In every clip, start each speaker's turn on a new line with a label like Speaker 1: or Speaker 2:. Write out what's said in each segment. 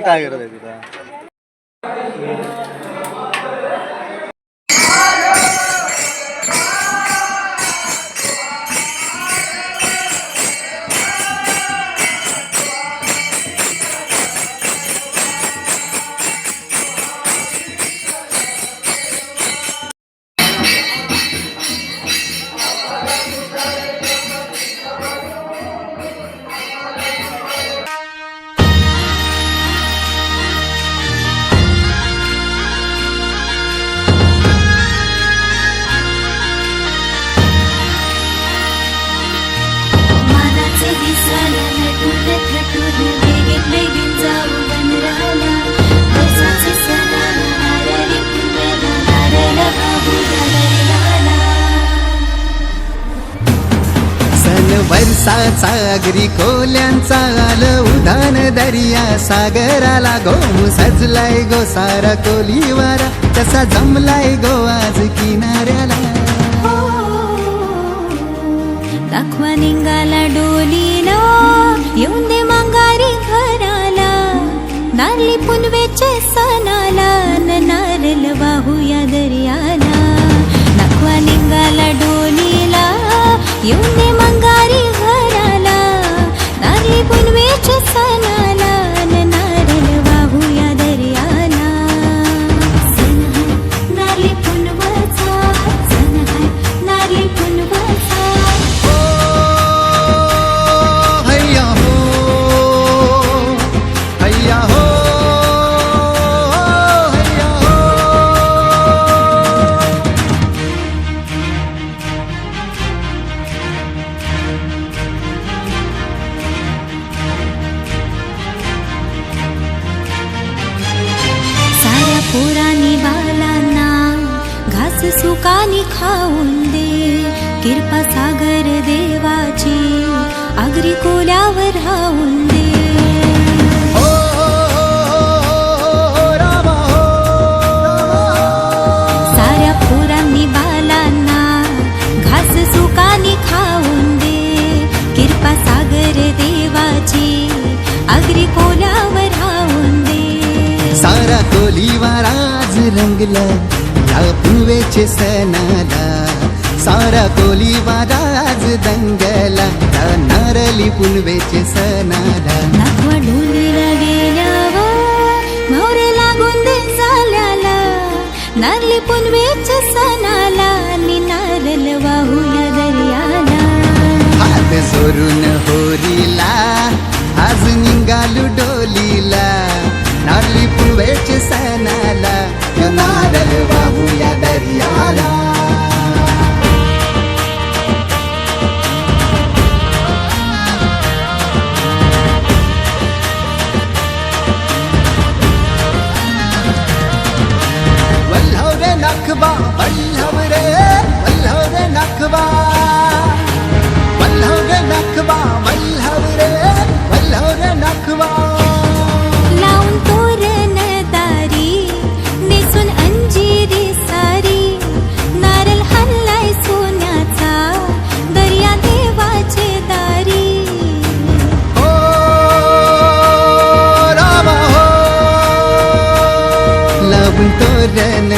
Speaker 1: काय करत आहे तिथं?
Speaker 2: सन वर्षाचा अगरी कोल्यांचा आल उधान दर्या सागराला गो सजलाय गो सारा कोलीवारा तसा जमलाय गो आज किनाऱ्याला.
Speaker 3: हो, दाखवा निघाला डोलीला येऊन दे मांगारी घराला नारली पुनवेचे सणाला नारल वाहूया दर्याला. दाखवा निघाला डोलीला येऊन सुकानी खाऊन दे. किरपा सागर देवाची आगरी कोल्यावर राहून दे.
Speaker 2: हो रामा हो
Speaker 3: साऱ्या पोरांनी बालांना घास सुकानी खाऊन दे. सागर देवाची आगरी कोल्यावर राहून दे.
Speaker 2: सारा कोलीवार आज रंगला या पुनवेचे सणाला सारा कोलीवार आज दंगला या नारली पुनवेचे सणाला
Speaker 3: नागवा डोलीला गेल्यावर मोरे लागून दे झाल्याला नारली पुनवेच सणाला नि नारल वाहूया दर्याला।
Speaker 2: हात सोडून होरीला आज निघालू डोलीला नारली पुनवेचे सणाला नखबा वल्लव रे वल्लव रे नखबा वल्लव रे नखबा वल्लव रे वल्लव रे नखबा
Speaker 3: लावून तोरण दारी नेसून अंजिरी सारी नारळ हल्लाय सोन्याचा दर्या देवाचे दारी
Speaker 2: हो रामा हो लावून तोरण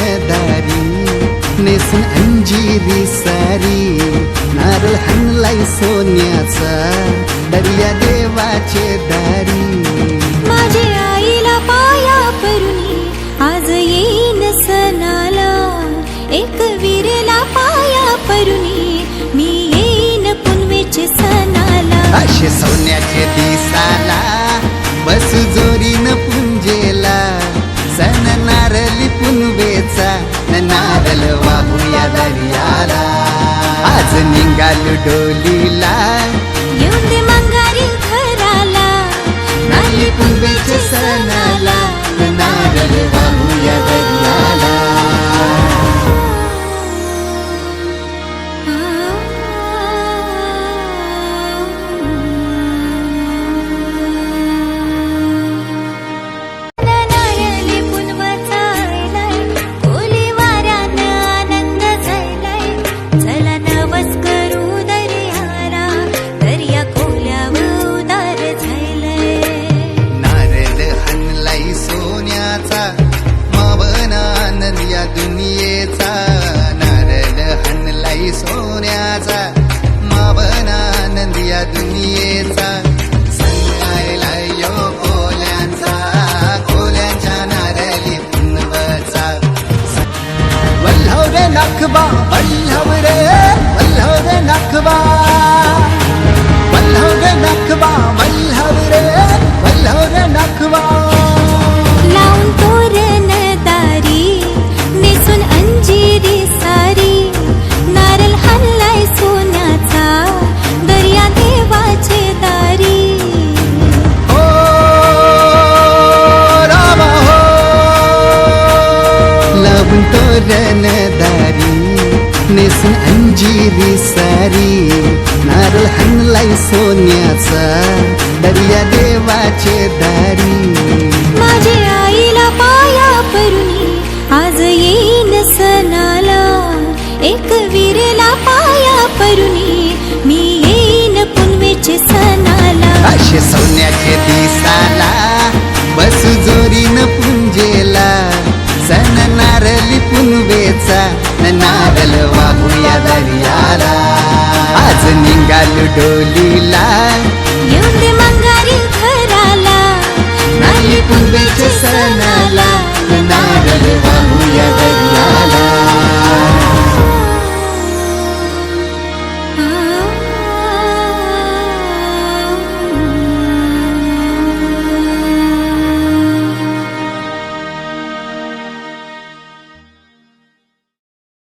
Speaker 2: अंजिरी नारळ हनलाय सोन्याचा दर्या देवाचे दारी.
Speaker 3: माझे आईला पाया परुनी आज येईन सणाला एक वीरला पाया परुनी
Speaker 2: निघाल डोलीला.
Speaker 3: येऊन दे मंगारी घराला
Speaker 2: नारली पुनवेच्या सणाला
Speaker 3: नारळ
Speaker 2: वाहू ਨਖਵਾ
Speaker 3: ਅੱਲਵ ਰੇ ਨਖਵਾ पासून अंजिरी सारी. नारळ हनलाई सोन्याचा. दर्या देवाचे
Speaker 2: पिंगाल डोलीला.
Speaker 3: येऊन दे मंगारी घराला नाली पुंबेच्या सणाला